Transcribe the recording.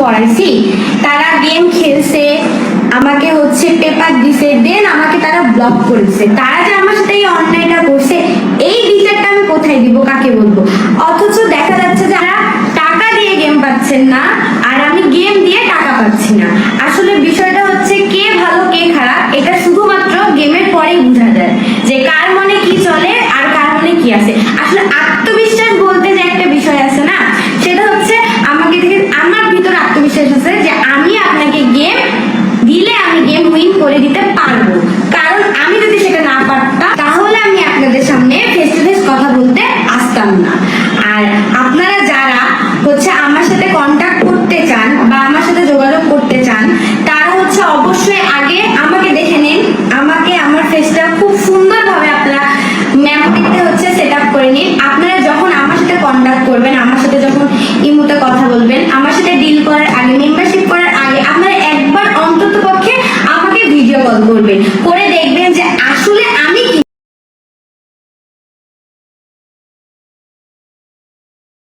করাইছি তারা গেম খেলছে, আমাকে হচ্ছে পেপার দিছে দেন আমাকে তারা ব্লক করেছে। তারা যে আমার সাথে এই অন্যায়টা করছে, এই বিচারটা আমি কোথায় দিব, কাকে বলব? অথচ দেখা যাচ্ছে যারা টাকা দিয়ে গেম পাচ্ছেন না, আর আমি গেম দিয়ে টাকা পাচ্ছি না। আসলে বিষয়টা হচ্ছে কে ভালো, কে খারাপ, এটা শুধুমাত্র গেমের পরেই বোঝা যায় যে কার মনে কি চলে আর কার মনে কি আছে। আসলে আসতাম না। আর আপনারা যারা হচ্ছে আমার সাথে কন্ট্যাক্ট করতে চান বা আমার সাথে যোগাযোগ করতে চান, তারা হচ্ছে অবশ্যই আগে আমাকে দেখে নিন। আমাকে, আমার ফেসটা খুব সুন্দরভাবে আপনারা মেমোরিতে হচ্ছে সেট আপ করে নিন। আপনারা যখন আমার সাথে কন্ট্যাক্ট করবেন, আমার সাথে যখন ইমোতে কথা বলবেন, আমার সাথে ডিল করার আগে মেম্বারশিপ করার আগে আপনারা একবার অন্তত পক্ষে আমাকে ভিডিও কল করবেন। করে